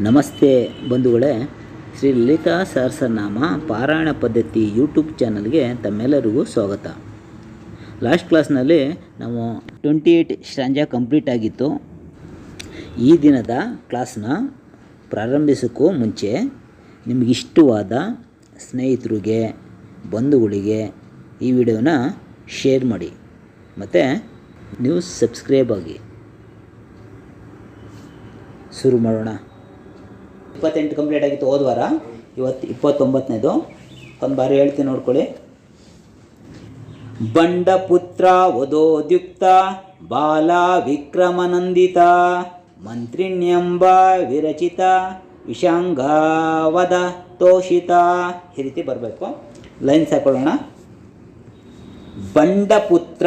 ನಮಸ್ತೆ ಬಂಧುಗಳೇ, ಶ್ರೀ ಲಲಿತಾ ಸಹಸ್ರನಾಮ ಪಾರಾಯಣ ಪದ್ಧತಿ ಯೂಟ್ಯೂಬ್ ಚಾನಲ್ಗೆ ತಮ್ಮೆಲ್ಲರಿಗೂ ಸ್ವಾಗತ. ಲಾಸ್ಟ್ ಕ್ಲಾಸ್ನಲ್ಲಿ ನಾವು ಟ್ವೆಂಟಿ ಏಯ್ಟ್ ಶ್ರಾಂಜ ಕಂಪ್ಲೀಟ್ ಆಗಿತ್ತು. ಈ ದಿನದ ಕ್ಲಾಸ್ನ ಪ್ರಾರಂಭಿಸೋಕ್ಕೂ ಮುಂಚೆ ನಿಮಗಿಷ್ಟವಾದ ಸ್ನೇಹಿತರಿಗೆ, ಬಂಧುಗಳಿಗೆ ಈ ವಿಡಿಯೋನ ಶೇರ್ ಮಾಡಿ. ಮತ್ತು ನೀವು ಸಬ್ಸ್ಕ್ರೈಬ್ ಆಗಿ. ಶುರು ಮಾಡೋಣ. ಇಪ್ಪತ್ತೆಂಟು ಕಂಪ್ಲೀಟ್ ಆಗಿತ್ತು ಹೋದ ಇವತ್ತು ಇಪ್ಪತ್ತೊಂಬತ್ತನೇದು. ಒಂದು ಬಾರಿ ಹೇಳ್ತೀನಿ ನೋಡ್ಕೊಳ್ಳಿ. ಬಂಡಪುತ್ರ ವಧೋದ್ಯುಕ್ತ ಬಾಲ ವಿಕ್ರಮನಂದಿತ, ಮಂತ್ರಿಣ್ಯಂಬ ವಿರಚಿತ, ವಿಷಾಂಗವದ ತೋಷಿತ. ಈ ರೀತಿ ಬರಬೇಕು. ಲೈನ್ಸ್ ಹಾಕೊಳ್ಳೋಣ. ಬಂಡಪುತ್ರ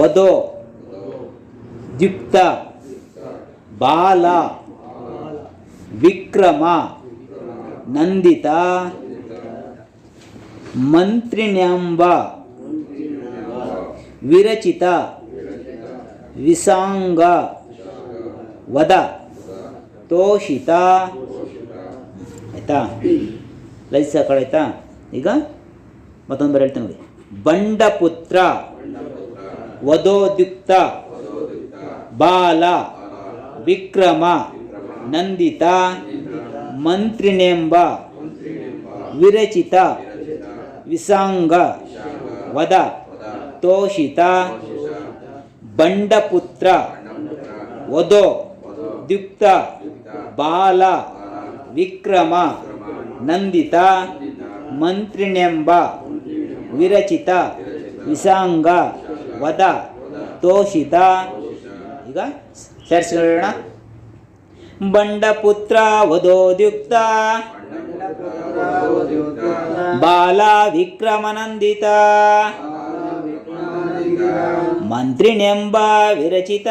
ವಧೋ ದ್ಯುಕ್ತ ಬಾಲ ವಿಕ್ರಮ, ನಂದಿತ ಮಂತ್ರಿಣ್ಯಂಬ ವಿರಚಿತ, ವಿಸಾಂಗ, ವದ, ತೋಷಿತ. ಆಯಿತಾ? ಲೈಸ್ ಆಯ್ತಾ? ಈಗ ಮತ್ತೊಂದು ಬರ ಹೇಳ್ತೀನಿ ಬಂಡಪುತ್ರ ವಧೋದ್ಯುಕ್ತ ಬಾಲ, ವಿಕ್ರಮ. ನಂದಿತ ಮಂತ್ರಿನೆಂಬ ವಿರಚಿತ ವಿಸಾಂಗ ವದ ತೋಷಿತ ಬಂಡಪುತ್ರ ವಧೋ ದ್ಯುಕ್ತ ಬಾಲ ವಿಕ್ರಮ ನಂದಿತ ಮಂತ್ರಿನೆಂಬ ವಿರಚಿತ ವಿಸಾಂಗ ವದ ತೋಷಿತ. ಈಗ ಸೇರಿಸ್ಕೊಳ್ಳೋಣ. ಬಂಡಪುತ್ರ ವಧೋದ್ಯುಕ್ತ ಬಾಲ ವಿಕ್ರಮನಂದಿತ ಮಂತ್ರಿನೆಂಬ ವಿರಚಿತ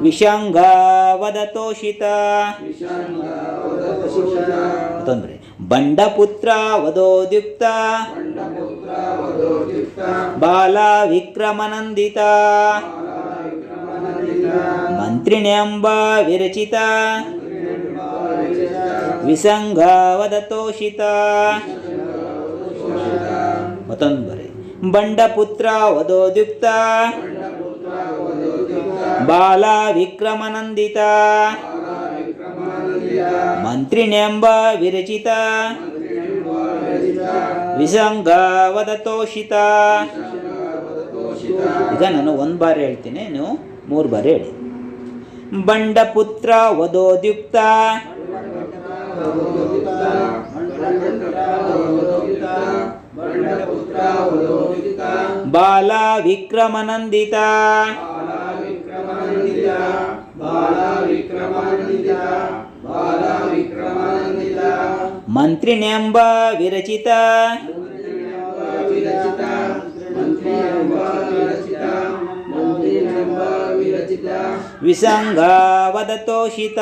ವಿಷಂಗ ವದತೋಷಿತ ತೊಂದರೆ ಬಂಡಪುತ್ರ ವಧೋದ್ಯುಕ್ತ ಬಾಲ ವಿಕ್ರಮನಂದಿತ ಮಂತ್ರಿಣೆಂಬ ವಿರಚಿತ. ವಿಸಂಗಾವದ ತೋಷಿತ ಮತ್ತೊಂದು ಬಂಡಪುತ್ರ ವಧೋದ್ಯುಕ್ತ ಬಾಲ ವಿಕ್ರಮನಂದಿತ ಮಂತ್ರಿಣೆಂಬ ವಿರಚಿತ. ವಿಸಂಗ ತೋಷಿತ ಈಗ ನಾನು ಒಂದು ಬಾರಿ ಹೇಳ್ತೀನಿ, ನೀವು ಮೂರು ಬಾರಿ ಹೇಳಿ. ಬಂಡಪುತ್ರ ವಧೋದ್ಯುಕ್ತ ಬಾಲ ವಿಕ್ರಮನಂದಿತ ಮಂತ್ರಿನೆಂಬ ವಿರಚಿತ. ವಿಸಂಗ ವದತೋಷಿತ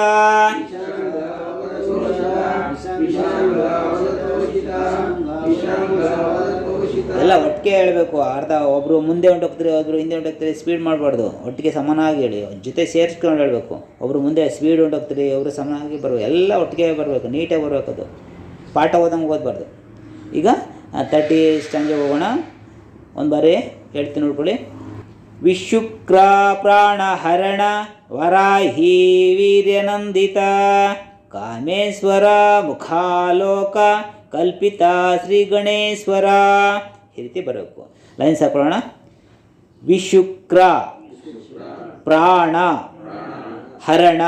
ಎಲ್ಲ ಒಟ್ಟಿಗೆ ಹೇಳಬೇಕು, ಅರ್ಧ ಒಬ್ರು ಮುಂದೆ ಹೊಂಟೋಗ್ತಾರೆ ಒಬ್ರು ಹಿಂದೆ ಹೊಂಟೋಗ್ತಾರೆ ಸ್ಪೀಡ್ ಮಾಡಬಾರ್ದು. ಒಟ್ಟಿಗೆ ಸಮನಾಗಿ ಹೇಳಿ ಜೊತೆ ಸೇರಿಸ್ಕೊಂಡು ಹೇಳಬೇಕು. ಒಬ್ರು ಮುಂದೆ ಸ್ಪೀಡ್ ಹೊಂಟೋಗ್ತಾರೆ ಒಬ್ರು ಸಮನಾಗಿ ಬರಬೇಕು. ಎಲ್ಲ ಒಟ್ಟಿಗೆ ಬರಬೇಕು ನೀಟಾಗಿ ಬರಬೇಕು ಅದು. ಪಾಠ ಓದಂಗೆ ಓದಬಾರ್ದು. ಈಗ ತರ್ಟಿ ಸ್ಟ್ಯಾಂಡಿಗೆ ಹೋಗೋಣ. ಒಂದು ಬಾರಿ, ಹೇಳ್ತೀನಿ ನೋಡ್ಕೊಳ್ಳಿ. ವಿಶುಕ್ರ ಪ್ರಾಣಹರಣ ವರಾಹಿ ವೀರ್ಯನಂದಿತ. ಕಾಮೇಶ್ವರ ಮುಖಾಲೋಕ ಕಲ್ಪಿತ ಶ್ರೀ ಗಣೇಶ್ವರ. ಈ ರೀತಿ ಬರಬೇಕು. ಲೈನ್ಸ್ ಹಾಕೊಳ್ಳೋಣ. ವಿಶುಕ್ರ ಪ್ರಾಣ ಹರಣ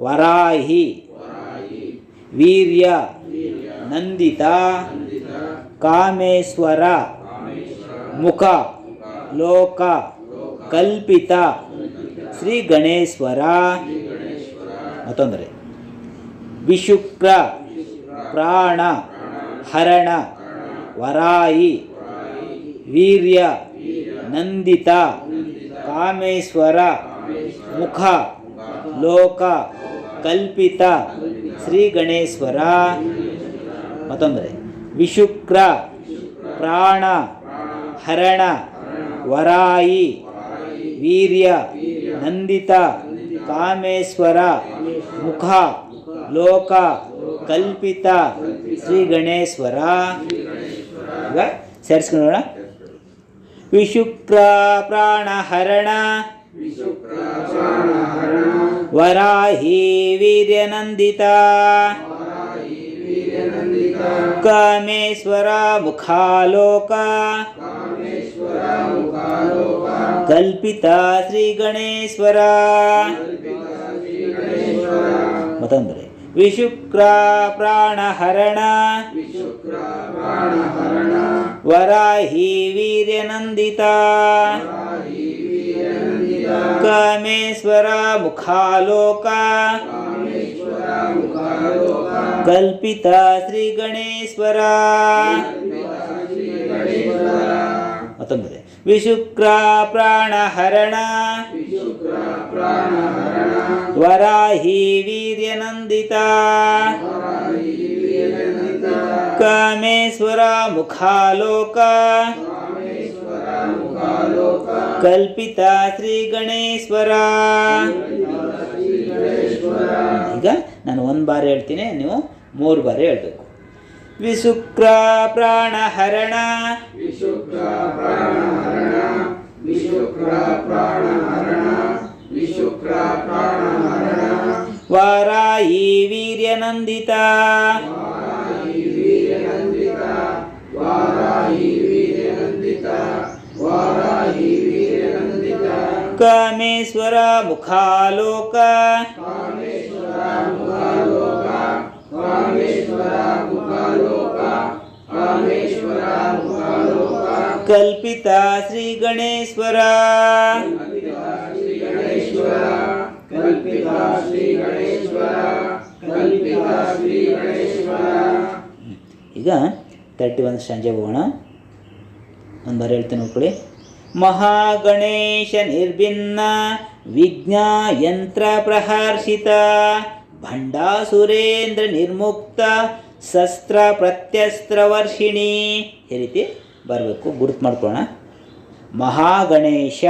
ವರಾಹಿ ವೀರ್ಯ ನಂದಿತ. ಕಾಮೇಶ್ವರ ಮುಖ ಲೋಕ ಕಲ್ಪಿತ ಶ್ರೀ ಗಣೇಶ್ವರ. ಮತ್ತೊಂದರೆ, ವಿಶುಕ್ರ, ಪ್ರಾಣ, ಹರಣ ವರಾಯಿ ವೀರ್ಯ, ನಂದಿತ, ಕಾಮೇಶ್ವರ, ಮುಖ, ಲೋಕ ಕಲ್ಪಿತ ಶ್ರೀ ಗಣೇಶ್ವರ. ಮತ್ತೊಂದರೆ, ವಿಶುಕ್ರ, ಪ್ರಾಣ, ಹರಣ ವರಾಯಿ ವೀರ್ಯ ನಂದಿತ ಕಾಮೇಶ್ವರ ಮುಖ ಲೋಕ ಕಲ್ಪಿತ ಶ್ರೀ ಗಣೇಶ್ವರ ಈಗ ಸೇರಿಸ್ಕೊಳ್ಳೋಣ. ವಿಶುಕ್ರ ಪ್ರಾಣಹರಣ, ವರಾಹಿ ವೀರ್ಯನಂದಿತ, ಕಾಮೇಶ್ವರ ಮುಖಾಲೋಕ ಕಲ್ಪಿತ ಶ್ರೀ ಗಣೇಶ್ವರ. ಮತ್ತೊಂದರೆ ವಿಶುಕ್ರ ಪ್ರಾಣಹರಣ. ವರಾಹಿ ವೀರ್ಯನಂದಿತ. ಕಾಮೇಶ್ವರ ಮುಖಾಲೋಕ. ಕಲ್ಪಿತ ಶ್ರೀ ಗಣೇಶ್ವರ. ಮತ್ತೊಂದರೆ ವಿಶುಕ್ರ ಪ್ರಾಣಹರಣ ವರಾಹಿ ವೀರ್ಯನಂದಿತ ಕಾಮೇಶ್ವರ ಮುಖಾಲೋಕ. ಕಲ್ಪಿತ ಶ್ರೀ ಗಣೇಶ್ವರ. ಈಗ ನಾನು ಒಂದು ಬಾರಿ ಹೇಳ್ತೀನಿ ನೀವು ಮೂರು ಬಾರಿ ಹೇಳ್ಬೇಕು. विशुक्रा प्राणहरण विशुक्रा प्राणहरण विशुक्रा प्राणहरण विशुक्रा प्राणहरण वारायी वीर्यनन्दिता वारायी वीर्यनन्दिता वारायी वीर्यनन्दिता वारायी वीर्यनन्दिता कामेश्वरा मुखालोका कामेश्वरा मुखा ಕಲ್ಪಿತ ಶ್ರೀ ಗಣೇಶ್ವರ. ಈಗ ತರ್ಟಿ ಒನ್ ಸಂಜೆ ಹೋಗೋಣ. ಒಂದು ಬಾರಿ ಹೇಳ್ತೀನಿ ನೋಡ್ಕೊಳ್ಳಿ. ಮಹಾಗಣೇಶ ನಿರ್ಭಿನ್ನ ವಿಘ್ನ ಯಂತ್ರ ಪ್ರಹರ್ಷಿತ ಭಂಡಾಸುರೇಂದ್ರ ನಿರ್ಮುಕ್ತ ಶಸ್ತ್ರ ಪ್ರತ್ಯಸ್ತ್ರ ವರ್ಷಿಣಿ. ಈ ರೀತಿ ಬರಬೇಕು, ಗುರುತು ಮಾಡ್ಕೊಳ್ಳೋಣ. ಮಹಾಗಣೇಶ,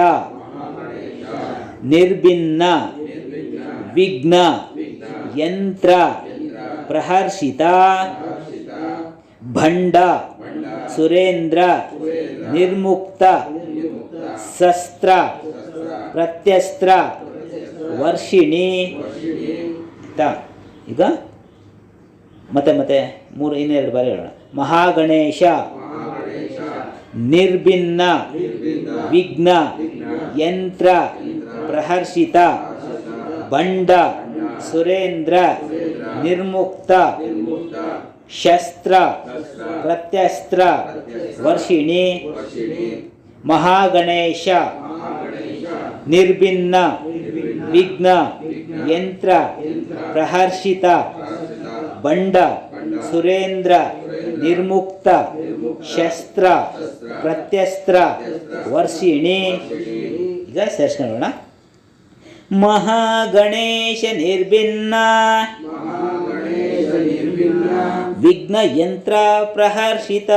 ನಿರ್ಭಿನ್ನ, ವಿಘ್ನ, ಯಂತ್ರ, ಪ್ರಹರ್ಷಿತ, ಭಂಡ, ಸುರೇಂದ್ರ, ನಿರ್ಮುಕ್ತ, ಶಸ್ತ್ರ, ಪ್ರತ್ಯಸ್ತ್ರ, ವರ್ಷಿಣಿ, ತ. ಈಗ ಮತ್ತೆ ಮತ್ತೆ ಮೂರು, ಇನ್ನೆರಡು ಬಾರಿ ಹೇಳೋಣ. ಮಹಾಗಣೇಶ ನಿರ್ಭಿನ್ನ ವಿಘ್ನ ಯಂತ್ರ ಪ್ರಹರ್ಷಿತ ಬಂಡ ಸುರೇಂದ್ರ ನಿರ್ಮುಕ್ತ ಶಸ್ತ್ರ ಪ್ರತ್ಯಸ್ತ್ರ ವರ್ಷಿಣಿ ಮಹಾಗಣೇಶ ನಿರ್ಭಿನ್ನ ವಿಘ್ನ ಯಂತ್ರ ಪ್ರಹರ್ಷಿತ ಬಂಡ ಸುರೇಂದ್ರ ನಿರ್ಮುಕ್ತ ಶಸ್ತ್ರ ಪ್ರತ್ಯಸ್ತ್ರ ವರ್ಷಿಣಿ. ಈಗ ಸೇರಿಸ್ಕೊಳ್ಳೋಣ ಮಹಾಗಣೇಶ ನಿರ್ಭಿನ್ನ. ವಿಘ್ನ ಯಂತ್ರ ಪ್ರಹರ್ಷಿತ.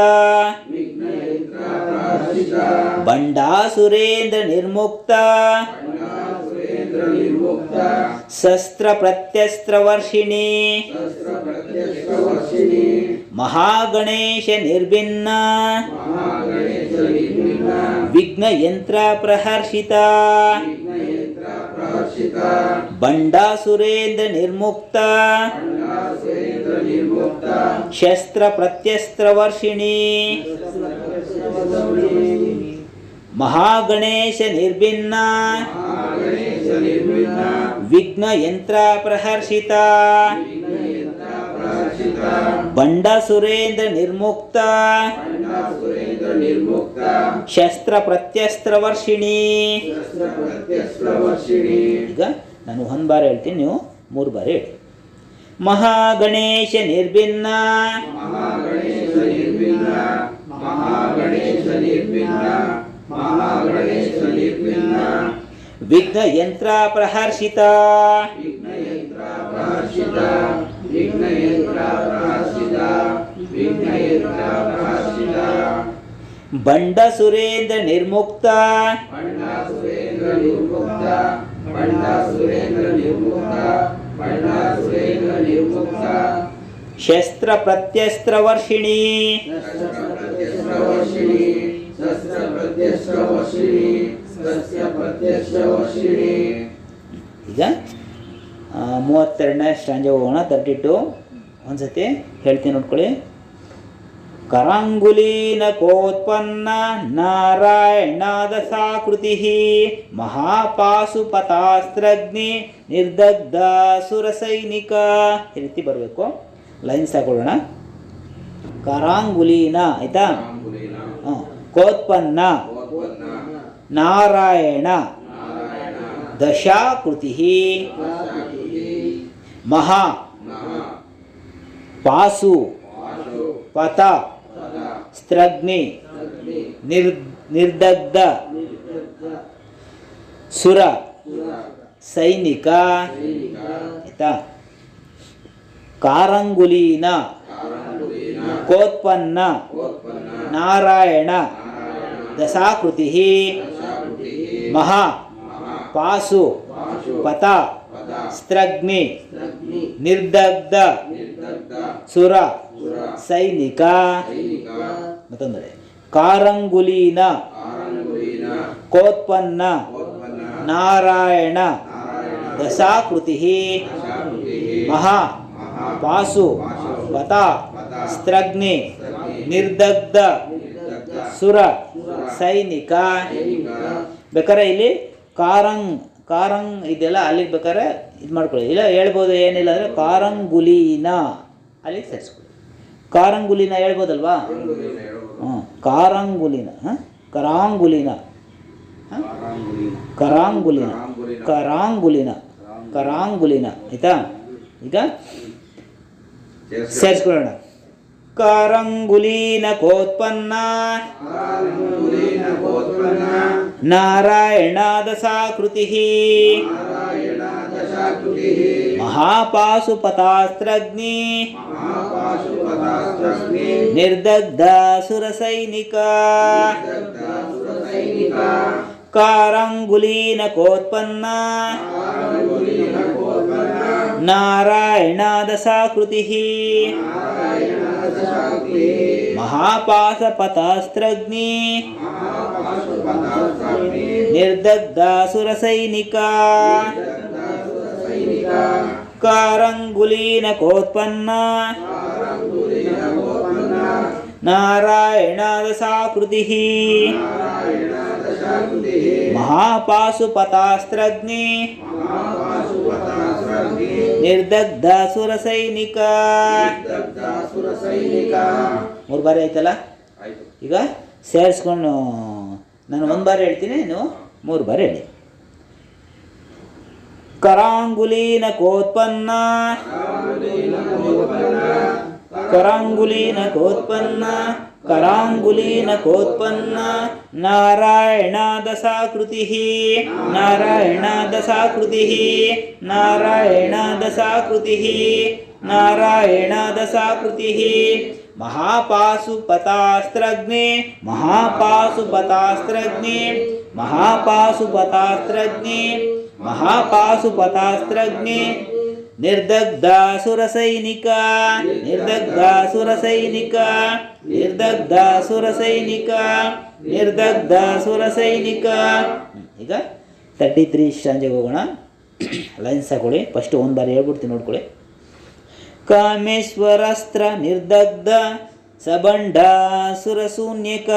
ಬಂಡಾಸುರೇಂದ್ರ ನಿರ್ಮುಕ್ತ. ಶಸ್ತ್ರ ಪ್ರತ್ಯಸ್ತ್ರ ವರ್ಷಿಣಿ. ಮಹಾಗಣೇಶ ನಿರ್ಭಿನ್ನ. ವಿಘ್ನ ಯಂತ್ರ ಪ್ರಹರ್ಷಿತ. ಬಂಡಾಸುರೇಂದ್ರ ನಿರ್ಮುಕ್ತ. ಶಸ್ತ್ರ ಪ್ರತ್ಯಸ್ತ್ರ ವರ್ಷಿಣಿ. ಮಹಾಗಣೇಶ ನಿರ್ಭಿನ್ನ. ವಿಘ್ನ ಯಂತ್ರ ಪ್ರಹರ್ಷಿತ. ಬಂಡ ಸುರೇಂದ್ರ ನಿರ್ಮುಕ್ತ. ಶಸ್ತ್ರ ಪ್ರತ್ಯಸ್ತ್ರ ವರ್ಷಿಣಿ. ಈಗ ನಾನು ಒಂದು ಬಾರಿ ಹೇಳ್ತೀನಿ, ನೀವು ಮೂರು ಬಾರಿ ಹೇಳಿ. ಮಹಾಗಣೇಶ ನಿರ್ಭಿನ್ನ. ಮಹಾಗಣೇಶ ನಿರ್ಭಿನ್ನ. ಮಹಾಗಣೇಶ ಬಂಡ ಸುರೇಂದ್ರ ನಿರ್ಮುಕ್ತ ಸುರೇಂದ್ರ ನಿರ್ಮುಕ್ತ ಬಂಡ ಸುರೇಂದ್ರ ನಿರ್ಮುಕ್ತ ಬಂಡ ಸುರೇಂದ್ರ ಈಗ ಮೂವತ್ತೆರಡನೇ ಸ್ಟ್ರಾಂಜ ಹೋಗೋಣ ತರ್ಟಿ ಟು ಒಂದ್ಸತಿ ಹೇಳ್ತೀನಿ ನೋಡ್ಕೊಳ್ಳಿ. ಕರಾಂಗುಲೀನ ಕೋತ್ಪನ್ನ ನಾರಾಯಣಾದ ಸಾಕೃತಿ ಮಹಾಪಾಶುಪತಾಸ್ತ್ರಗ್ನಿ ನಿರ್ದಗ್ಧ ಸುರಸೈನಿಕ ಈ ರೀತಿ ಬರಬೇಕು. ಲೈನ್ಸ್ ಹಾಕೊಳ್ಳೋಣ. ಕರಾಂಗುಲೀನ ಆಯ್ತಾ. ಕೋತ್ಪನ್ನ ಓತ್ಪನ್ನ ನಾರಾಯಣ ನಾರಾಯಣ ದಶಾಕೃತಿ ದಶಾಕೃತಿ ಮಹಾ ಮಹಾ ಪಾಸು ಪಾಶು ಪತ ಪದ ಸ್ತ್ರಗ್ನಿ ಅಗ್ನಿ ನಿರ್ ನಿರ್ದಗ್ಧ ಸುರ ಸುರ ಸೈನಿಕ ಸೈನಿಕ ಆಯ್ತಾ ಕಾರಂಗುಲೀನ ಕಾರಂಗುಲಿನ ಕೋತ್ಪನ್ನ ಓತ್ಪನ್ನ ನಾರಾಯಣ ನಾರಾಯಣ ದಶಾಕೃತಿ ದಶಾಕೃತಿ ಮಹಾ ಮಹಾ ಪಾಸು ಪಾಶು ಪತ ಪದ ಸ್ತ್ರಗ್ನಿ ಅಗ್ನಿ ನಿರ್ದಗ್ಧ ನಿರ್ದಗ್ಧ ಸುರ ಸುರ ಸೈನಿಕ ಸೈನಿಕ ಮತ್ತೊಂದರೆ ಕಾರಂಗುಲೀನ ಕಾರಂಗುಲಿನ ಕೋತ್ಪನ್ನ ಓತ್ಪನ್ನ ನಾರಾಯಣ ನಾರಾಯಣ ದಶಾಕೃತಿ ದಶಾಕೃತಿ ಮಹಾ ಮಹಾ ಪಾಸು ಪತ ಸ್ತ್ರಗ್ನಿ ನಿರ್ದಗ್ಧ ನಿರ್ದಗ್ಧ ಸುರ, ಸೈನಿಕ. ಬೇಕಾರೆ ಇಲ್ಲಿ ಕಾರಂಗ್ ಕಾರಂಗ್ ಇದೆಲ್ಲ ಅಲ್ಲಿಗೆ ಬೇಕಾದ್ರೆ ಇದು ಮಾಡ್ಕೊಳ್ಳಿ. ಇಲ್ಲ ಹೇಳ್ಬೋದು ಏನಿಲ್ಲ ಅಂದರೆ ಕಾರಂಗುಲೀನ. ಅಲ್ಲಿಗೆ ಸೇರಿಸ್ಕೊಳ್ಳಿ. ಕಾರಂಗುಲಿನ ಹೇಳ್ಬೋದಲ್ವಾ. ಹ್ಞೂ, ಕಾರಂಗುಲಿನ. ಹಾಂ? ಕರಾಂಗುಲಿನ. ಹಾಂ? ಕಾರಂಗುಲಿನ. ಕರಾಂಗುಲಿನ. ಕರಾಂಗುಲಿನ. ಆಯಿತಾ? ಈಗ ಸೇರ್ಸಿ. ಸೇರಿಸ್ಕೊಳ್ಳೋಣ. ಕಾರಂಗುಲಿನ ಕೋತ್ಪನ್ನ ಕಾರಂಗುಲಿನ ಓತ್ಪನ್ನ ನಾರಾಯಣಾದ ಸಾಕೃತಿ మహాపాశపతాస్త్రగ్ని నిర్దగ్ధాసురసైనిక కారంగులీనకోత్పన్న నారాయణాదశాకృతి మహాపాశుపతాస్త్రగ్ని మహాపాశుపతాస్త్రగ్ని ನಿರ್ದಗ್ಧ ಸುರ ಸೈನಿಕ. ಮೂರು ಬಾರಿ ಆಯ್ತಲ್ಲ? ಆಯ್ತು. ಈಗ ಸೇರಿಸ್ಕೊಂಡು ನಾನು ಒಂದು ಬಾರಿ ಹೇಳ್ತೀನಿ ನೀವು ಮೂರು ಬಾರಿ ಹೇಳಿ. ಕರಾಂಗುಲೀನ ಕೋತ್ಪನ್ನ. ಕರಾಂಗುಲೀನ ಕೋತ್ಪನ್ನ. कराङ्गुलीनकोत्पन्न। नारायणादसाकृतिः नारायणादसाकृतिः नारायणादसाकृतिः नारायणादसाकृतिः महापाशुपतास्त्रज्ञे। महापाशुपतास्त्रज्ञे। महापाशुपतास्त्रज्ञे। महापाशुपतास्त्रज्ञे। ದಸಾಕೃತಿ ಸೈನಿಕ, ನಿರ್ದಗ್ಧಾಸುರ ಸೈನಿಕ ನಿರ್ದಗ್ಧಾಸುರ ಸೈನಿಕ ನಿರ್ದಗ್ಧಾಸುರ ಸೈನಿಕ. ಈಗ ತರ್ಟಿ ತ್ರೀ ಸಂಜೆಗೆ ಹೋಗೋಣ. ಲೈನ್ಸ್ ಹಾಕೊಳ್ಳಿ. ಫಸ್ಟ್ ಒಂದು ಬಾರಿ ಹೇಳ್ಬಿಡ್ತೀನಿ ನೋಡ್ಕೊಳ್ಳಿ. ಕಾಮೇಶ್ವರಾಸ್ತ್ರ ನಿರ್ದಗ್ಧ ಸಬಂಡ ಸುರಶೂನ್ಯಕ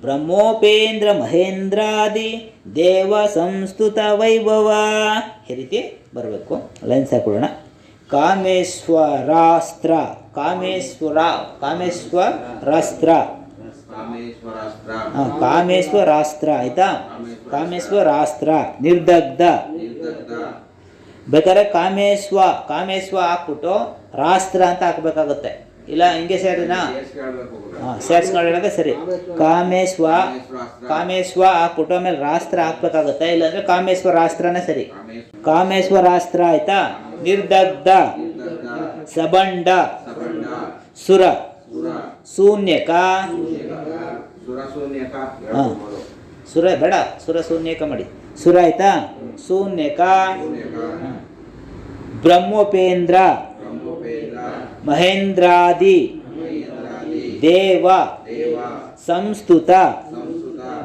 ಬ್ರಹ್ಮೋಪೇಂದ್ರ ಮಹೇಂದ್ರಾದಿ ದೇವ ಸಂಸ್ತುತ ವೈಭವ. ಈ ರೀತಿ ಬರಬೇಕು. ಲೈನ್ಸ್ ಹಾಕೊಳ್ಳೋಣ. ಕಾಮೇಶ್ವರಾಸ್ತ್ರ ಕಾಮೇಶ್ವರ ಕಾಮೇಶ್ವರಾಸ್ತ್ರ. ಕಾಮೇಶ್ವರಾಸ್ತ್ರ. ಆಯ್ತಾ? ಕಾಮೇಶ್ವರಾಸ್ತ್ರ ನಿರ್ದಗ್ಧ. ನಿರ್ದಗ್ಧ. ಬೇಕಾದ್ರೆ ಕಾಮೇಶ್ವ ಕಾಮೇಶ್ವ ಹಾಕ್ಬಿಟ್ಟು ರಾಸ್ತ್ರ ಅಂತ ಹಾಕ್ಬೇಕಾಗುತ್ತೆ. ಇಲ್ಲ, ಹಿಂಗೆ ಸೇರಿನಾ. ಹಾಂ ಸೇರಿಸ್ಕೊಳ್ಳೋಕೆ ಸರಿ. ಕಾಮೇಶ್ವ ಕಾಮೇಶ್ವ ಹಾಕ್ಬಿಟ್ಟು ಆಮೇಲೆ ರಾಸ್ತ್ರ ಹಾಕ್ಬೇಕಾಗುತ್ತೆ, ಇಲ್ಲಾಂದ್ರೆ ಕಾಮೇಶ್ವರಾಸ್ತ್ರನೇ ಸರಿ. ಕಾಮೇಶ್ವರ ಕಾಮೇಶ್ವರಾಸ್ತ್ರ ಆಯ್ತಾ? ನಿರ್ದಗ್ಧ, ಸಬಂಡ, ಸುರ, ಶೂನ್ಯಕ? ಹಾಂ. ಸುರ ಬೇಡ, ಸುರ ಶೂನ್ಯಕ ಮಾಡಿ. ಸುರ ಆಯ್ತಾ? ಶೂನ್ಯಕ? ಬ್ರಹ್ಮೋಪೇಂದ್ರ? ಮಹೇಂದ್ರಾದಿ, ದೇವ, ಸಂಸ್ತುತ,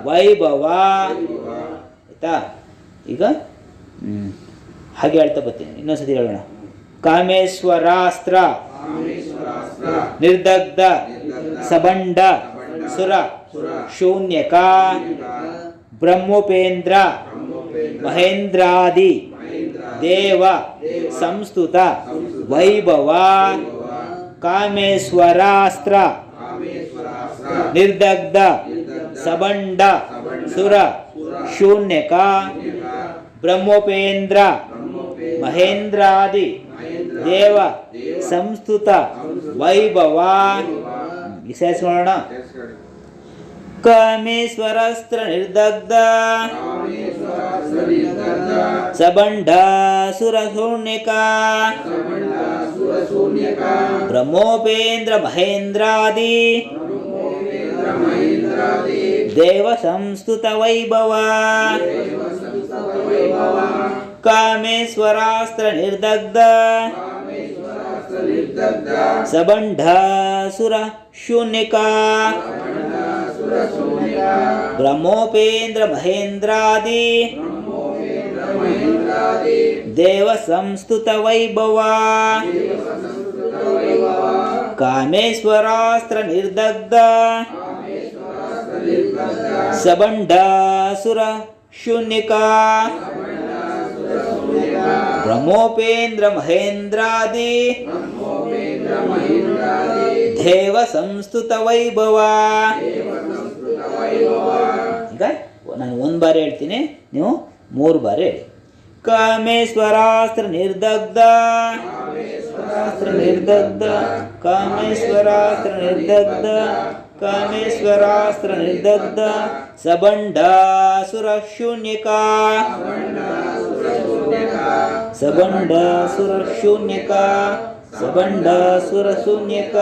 ವೈಭವ, ಆಯ್ತಾ ಈಗ. ಹಾಗೆ ಹೇಳ್ತಾ ಬರ್ತೀನಿ ಇನ್ನೊಂದ್ಸತಿ ಹೇಳೋಣ ಕಾಮೇಶ್ವರಾಸ್ತ್ರ, ನಿರ್ದಗ್ಧ, ಸಬಂಡ, ಸುರ, ಶೂನ್ಯಕ, ಬ್ರಹ್ಮೋಪೇಂದ್ರ, ಮಹೇಂದ್ರಾದಿ ಮಹೇಂದ್ರ ದೇವ, ಸಂಸ್ತುತ, ವೈಭವ ಕಾಮೇಶ್ವರಾಸ್ತ್ರ. ನಿರ್ದಗ್ಧ. ಸಬಂಡ. ಸುರ. ಶೂನ್ಯಕ. ಬ್ರಹ್ಮೋಪೇಂದ್ರ. ಮಹೇಂದ್ರಾದಿ. ಮಹೇಂದ್ರ ದೇವ. ಸಂಸ್ತುತ ವೈಭವ. ವಿಶೇಷ ಸೇರಿಸ್ಕೊಳ್ಳಿ. ಕಾಮೇಶ್ವರಸ್ತ್ರ ನಿರ್ದಗ್ಧ ಕಾಮೇಶ್ವರಾಸ್ತ್ರ ನಿರ್ದಗ್ಧ ಸಬಂಡ ಸುರ ಶೂನ್ಯಕ ಸಬಂಡ ಸುರ ಶೂನ್ಯಕ ಬ್ರಹ್ಮೋಪೇಂದ್ರ ಮಹೇಂದ್ರಾದಿ ಬ್ರಹ್ಮೋಪೇಂದ್ರ ಮಹೇಂದ್ರಾದಿ ದೇವ ಸಂಸ್ತುತ ವೈಭವ ದೇವ ಸಂಸ್ಕೃತ ವೈಭವ ಕಾಮೇಶ್ವರಾಸ್ತ್ರ ನಿರ್ದಗ್ಧ ಬಾರಿ ಹೇಳ್ತೀನಿ. ನೀವು ಮೂರು ಬಾರಿ ಹೇಳಿ. ಕಾಮೇಶ್ವರಾಸ್ತ್ರ ನಿರ್ದಗ್ಧ. ಕಾಮೇಶ್ವರಾಸ್ತ್ರ ನಿರ್ದಗ್ಧ. ಕಾಮೇಶ್ವರಾಸ್ತ್ರ ನಿರ್ದಗ್ಧ. ಕಾಮೇಶ್ವರಾಸ್ತ್ರ ನಿರ್ದಗ್ಧ. ಸಬಂಡ ಸುರ ಶೂನ್ಯಕ ಸಬಂಡ ಸುರ ಶೂನ್ಯಕ ಸಬಂಡ ಸುರ ಶೂನ್ಯಕ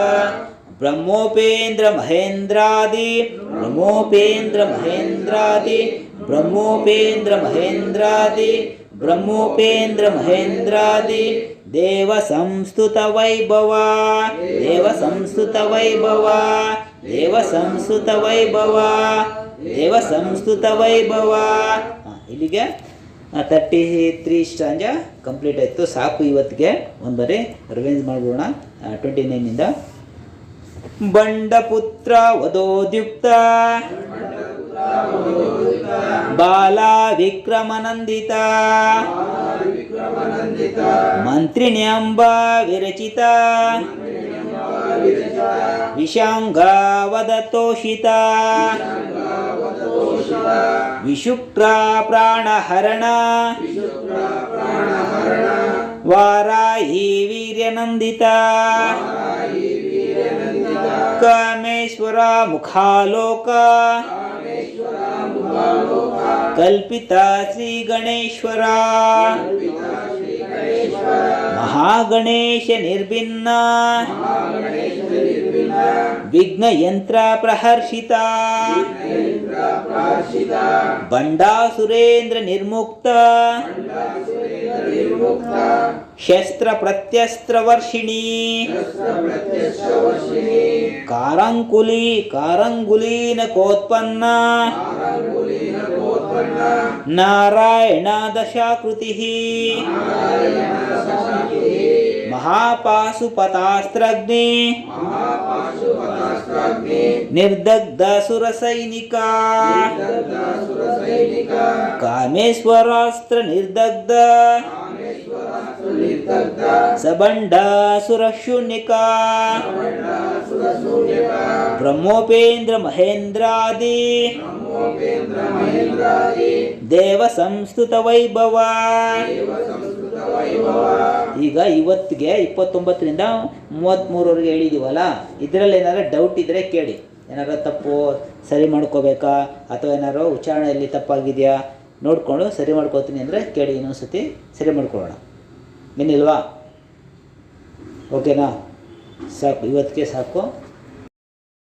ಬ್ರಹ್ಮೋಪೇಂದ್ರ ಮಹೇಂದ್ರಾದಿ. ಬ್ರಹ್ಮೋಪೇಂದ್ರ ಮಹೇಂದ್ರಾದಿ. ಬ್ರಹ್ಮೋಪೇಂದ್ರ ಮಹೇಂದ್ರಾದಿ ಬ್ರಹ್ಮೋಪೇಂದ್ರ ಮಹೇಂದ್ರಾದಿ, ದೇವ ಸಂಸ್ತುತ ವೈಭವ, ದೇವ ಸಂಸ್ತುತ ವೈಭವ, ದೇವ ಸಂಸ್ತುತ ವೈಭವ, ದೇವ ಸಂಸ್ತುತ ವೈಭವ. ಇಲ್ಲಿಗೆ ತರ್ಟಿ ತ್ರೀ ಸ್ಟಾಂಜ ಕಂಪ್ಲೀಟ್ ಆಯಿತು. ಸಾಕು ಇವತ್ತಿಗೆ. ಒಂದು ಬರಿ ರಿವೆಂಜ್ ಮಾಡ್ಬೋಣ ಟ್ವೆಂಟಿ ನೈನಿಂದ ಬಂಡಪುತ್ರ ವಧೋದ್ಯುಕ್ತ ಬಾಲ ವಿಕ್ರಮನಂದಿತ ಮಂತ್ರಿಣ್ಯಂಬ ವಿರಚಿತ ವಿಷಾಂಗಾವದತೋಷಿತ ವಿಶುಕ್ರ ಪ್ರಾಣಹರಣ ವಾರಾಹಿ ವೀರ್ಯನಂದಿತ ಕಾಮೇಶ್ವರ ಮುಖಾಲೋಕ ಕಲ್ಪಿತ ಶ್ರೀ ಗಣೇಶ್ವರ. ಮಹಾಗಣೇಶ ನಿರ್ಭಿನ್ನ. ವಿಘ್ನ ಯಂತ್ರ ಪ್ರಹರ್ಷಿತ. ಬಂಡಾಸುರೇಂದ್ರ ನಿರ್ಮುಕ್ತ. ಶಸ್ತ್ರ ಪ್ರತ್ಯಸ್ತ್ರ ವರ್ಷಿಣಿ. ಕಾರಂಕುಲಿ ಕಾರಂಗುಲೀನ ಕೋತ್ಪನ್ನ. ನಾರಾಯಣ ದಶಾಕೃತಿ ಮಹಾಪಾಶುಪತಾಸ್ತ್ರಗ್ನಿ ನಿರ್ದಗ್ಧ ಸುರಸೈನಿಕ ಕಾಮೇಶ್ವರಾಸ್ತ್ರ ದೇವ ಸಂಸ್ಕೃತ ವೈಭವ. ಈಗ ಇವತ್ತಿಗೆ ಇಪ್ಪತ್ತೊಂಬತ್ತರಿಂದ ಮೂವತ್ತ್ಮೂರವರೆಗೆ ಹೇಳಿದ್ದೀವಲ್ಲ ಇದರಲ್ಲಿ ಏನಾದ್ರು ಡೌಟ್ ಇದ್ದರೆ ಕೇಳಿ. ಏನಾದ್ರು ತಪ್ಪು ಸರಿ ಮಾಡ್ಕೋಬೇಕಾ? ಅಥವಾ ಏನಾದ್ರು ಉಚ್ಚಾರಣೆಯಲ್ಲಿ ತಪ್ಪಾಗಿದೆಯಾ? ನೋಡಿಕೊಂಡು ಸರಿ ಮಾಡ್ಕೋತೀನಿ ಅಂದರೆ ಕೇಳಿ ಇನ್ನೊಂದ್ಸತಿ ಸರಿ ಮಾಡ್ಕೊಳ್ಳೋಣ. ಏನಿಲ್ವಾ? ಓಕೆನಾ ಸಾಕು, ಇವತ್ತಿಗೆ ಸಾಕು.